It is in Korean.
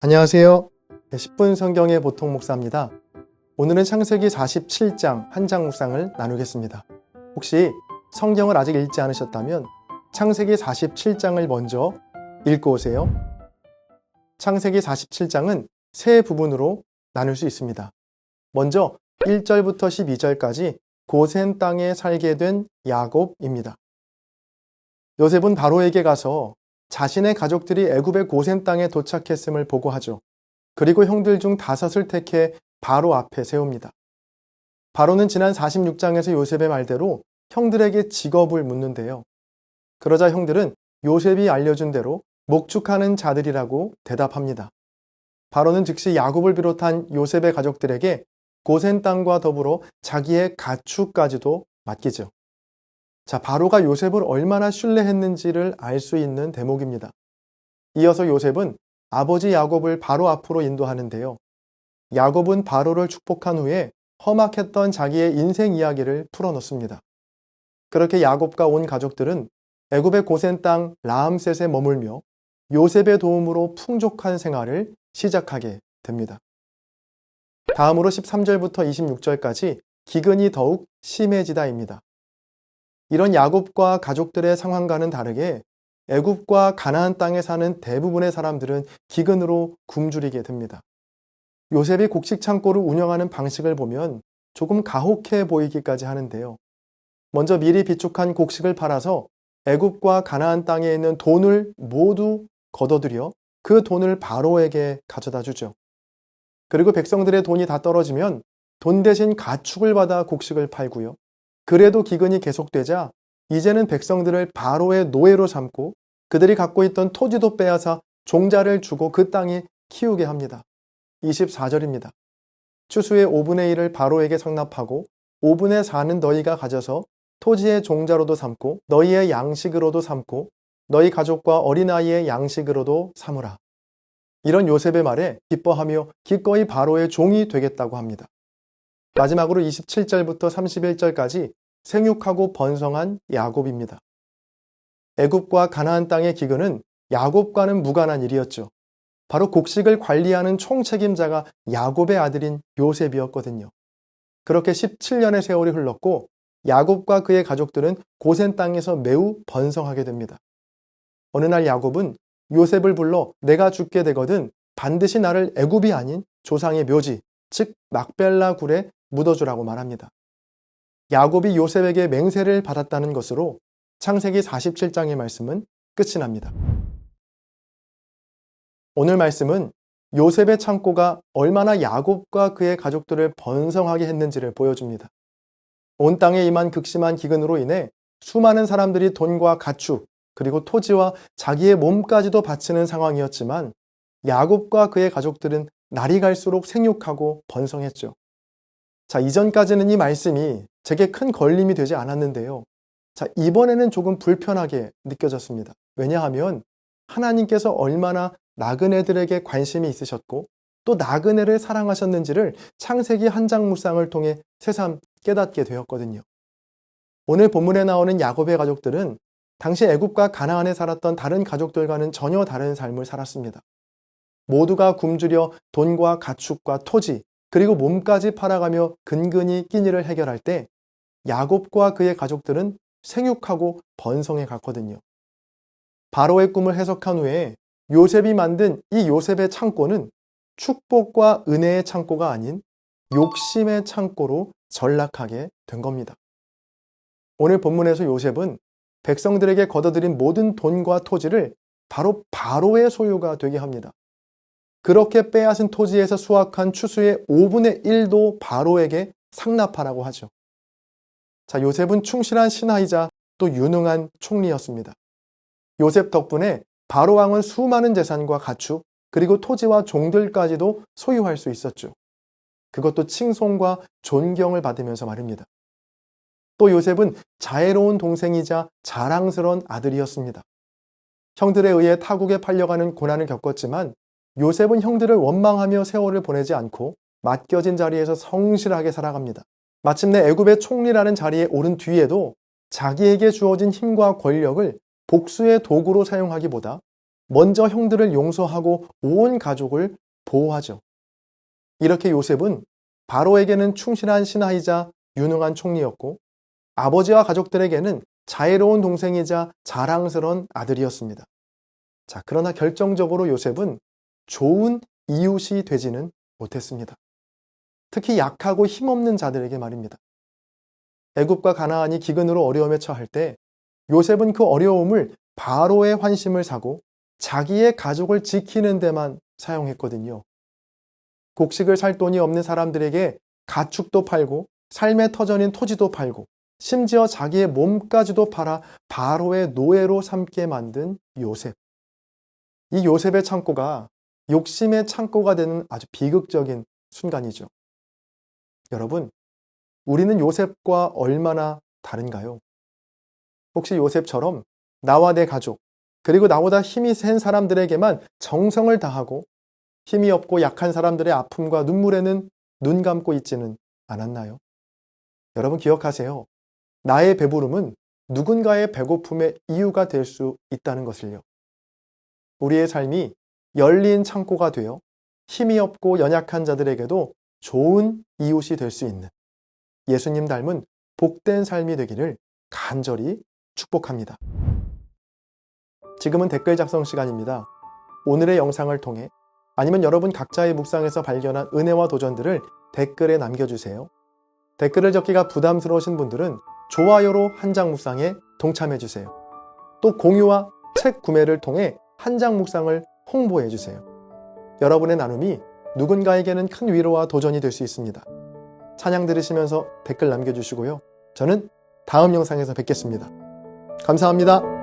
안녕하세요. 10분 성경의 보통 목사입니다. 오늘은 창세기 47장 한 장 묵상을 나누겠습니다. 혹시 성경을 아직 읽지 않으셨다면 창세기 47장을 먼저 읽고 오세요. 창세기 47장은 세 부분으로 나눌 수 있습니다. 먼저 1절부터 12절까지 고센 땅에 살게 된 야곱입니다. 요셉은 바로에게 가서 자신의 가족들이 애굽의 고센 땅에 도착했음을 보고하죠. 그리고 형들 중 다섯을 택해 바로 앞에 세웁니다. 바로는 지난 46장에서 요셉의 말대로 형들에게 직업을 묻는데요. 그러자 형들은 요셉이 알려준 대로 목축하는 자들이라고 대답합니다. 바로는 즉시 야곱을 비롯한 요셉의 가족들에게 고센 땅과 더불어 자기의 가축까지도 맡기죠. 자, 바로가 요셉을 얼마나 신뢰했는지를 알 수 있는 대목입니다. 이어서 요셉은 아버지 야곱을 바로 앞으로 인도하는데요. 야곱은 바로를 축복한 후에 험악했던 자기의 인생 이야기를 풀어놓습니다. 그렇게 야곱과 온 가족들은 애굽의 고센 땅 라암셋에 머물며 요셉의 도움으로 풍족한 생활을 시작하게 됩니다. 다음으로 13절부터 26절까지 기근이 더욱 심해지다입니다. 이런 야곱과 가족들의 상황과는 다르게 애굽과 가나안 땅에 사는 대부분의 사람들은 기근으로 굶주리게 됩니다. 요셉이 곡식 창고를 운영하는 방식을 보면 조금 가혹해 보이기까지 하는데요. 먼저 미리 비축한 곡식을 팔아서 애굽과 가나안 땅에 있는 돈을 모두 걷어들여 그 돈을 바로에게 가져다 주죠. 그리고 백성들의 돈이 다 떨어지면 돈 대신 가축을 받아 곡식을 팔고요. 그래도 기근이 계속되자 이제는 백성들을 바로의 노예로 삼고 그들이 갖고 있던 토지도 빼앗아 종자를 주고 그 땅에 키우게 합니다. 24절입니다. 추수의 5분의 1을 바로에게 상납하고 5분의 4는 너희가 가져서 토지의 종자로도 삼고 너희의 양식으로도 삼고 너희 가족과 어린아이의 양식으로도 삼으라. 이런 요셉의 말에 기뻐하며 기꺼이 바로의 종이 되겠다고 합니다. 마지막으로 27절부터 31절까지 생육하고 번성한 야곱입니다. 애굽과 가나안 땅의 기근은 야곱과는 무관한 일이었죠. 바로 곡식을 관리하는 총책임자가 야곱의 아들인 요셉이었거든요. 그렇게 17년의 세월이 흘렀고 야곱과 그의 가족들은 고센 땅에서 매우 번성하게 됩니다. 어느 날 야곱은 요셉을 불러 내가 죽게 되거든 반드시 나를 애굽이 아닌 조상의 묘지, 즉 막벨라 굴에 묻어주라고 말합니다. 야곱이 요셉에게 맹세를 받았다는 것으로 창세기 47장의 말씀은 끝이 납니다. 오늘 말씀은 요셉의 창고가 얼마나 야곱과 그의 가족들을 번성하게 했는지를 보여줍니다. 온 땅에 임한 극심한 기근으로 인해 수많은 사람들이 돈과 가축, 그리고 토지와 자기의 몸까지도 바치는 상황이었지만 야곱과 그의 가족들은 날이 갈수록 생육하고 번성했죠. 자, 이전까지는 이 말씀이 제게 큰 걸림이 되지 않았는데요. 자, 이번에는 조금 불편하게 느껴졌습니다. 왜냐하면 하나님께서 얼마나 나그네들에게 관심이 있으셨고 또 나그네를 사랑하셨는지를 창세기 한 장 묵상을 통해 새삼 깨닫게 되었거든요. 오늘 본문에 나오는 야곱의 가족들은 당시 애굽과 가나안에 살았던 다른 가족들과는 전혀 다른 삶을 살았습니다. 모두가 굶주려 돈과 가축과 토지 그리고 몸까지 팔아가며 근근히 끼니를 해결할 때 야곱과 그의 가족들은 생육하고 번성해 갔거든요. 바로의 꿈을 해석한 후에 요셉이 만든 이 요셉의 창고는 축복과 은혜의 창고가 아닌 욕심의 창고로 전락하게 된 겁니다. 오늘 본문에서 요셉은 백성들에게 걷어들인 모든 돈과 토지를 바로 바로의 소유가 되게 합니다. 그렇게 빼앗은 토지에서 수확한 추수의 5분의 1도 바로에게 상납하라고 하죠. 자, 요셉은 충실한 신하이자 또 유능한 총리였습니다. 요셉 덕분에 바로 왕은 수많은 재산과 가축, 그리고 토지와 종들까지도 소유할 수 있었죠. 그것도 칭송과 존경을 받으면서 말입니다. 또 요셉은 자애로운 동생이자 자랑스러운 아들이었습니다. 형들에 의해 타국에 팔려가는 고난을 겪었지만 요셉은 형들을 원망하며 세월을 보내지 않고 맡겨진 자리에서 성실하게 살아갑니다. 마침내 애굽의 총리라는 자리에 오른 뒤에도 자기에게 주어진 힘과 권력을 복수의 도구로 사용하기보다 먼저 형들을 용서하고 온 가족을 보호하죠. 이렇게 요셉은 바로에게는 충실한 신하이자 유능한 총리였고 아버지와 가족들에게는 자애로운 동생이자 자랑스러운 아들이었습니다. 자, 그러나 결정적으로 요셉은 좋은 이웃이 되지는 못했습니다. 특히 약하고 힘없는 자들에게 말입니다. 애굽과 가나안이 기근으로 어려움에 처할 때 요셉은 그 어려움을 바로의 환심을 사고 자기의 가족을 지키는 데만 사용했거든요. 곡식을 살 돈이 없는 사람들에게 가축도 팔고 삶의 터전인 토지도 팔고 심지어 자기의 몸까지도 팔아 바로의 노예로 삼게 만든 요셉. 이 요셉의 창고가 욕심의 창고가 되는 아주 비극적인 순간이죠. 여러분, 우리는 요셉과 얼마나 다른가요? 혹시 요셉처럼 나와 내 가족, 그리고 나보다 힘이 센 사람들에게만 정성을 다하고 힘이 없고 약한 사람들의 아픔과 눈물에는 눈 감고 있지는 않았나요? 여러분 기억하세요. 나의 배부름은 누군가의 배고픔의 이유가 될 수 있다는 것을요. 우리의 삶이 열린 창고가 되어 힘이 없고 연약한 자들에게도 좋은 이웃이 될 수 있는 예수님 닮은 복된 삶이 되기를 간절히 축복합니다. 지금은 댓글 작성 시간입니다. 오늘의 영상을 통해 아니면 여러분 각자의 묵상에서 발견한 은혜와 도전들을 댓글에 남겨주세요. 댓글을 적기가 부담스러우신 분들은 좋아요로 한 장 묵상에 동참해 주세요. 또 공유와 책 구매를 통해 한 장 묵상을 홍보해 주세요. 여러분의 나눔이 누군가에게는 큰 위로와 도전이 될 수 있습니다. 찬양 들으시면서 댓글 남겨주시고요. 저는 다음 영상에서 뵙겠습니다. 감사합니다.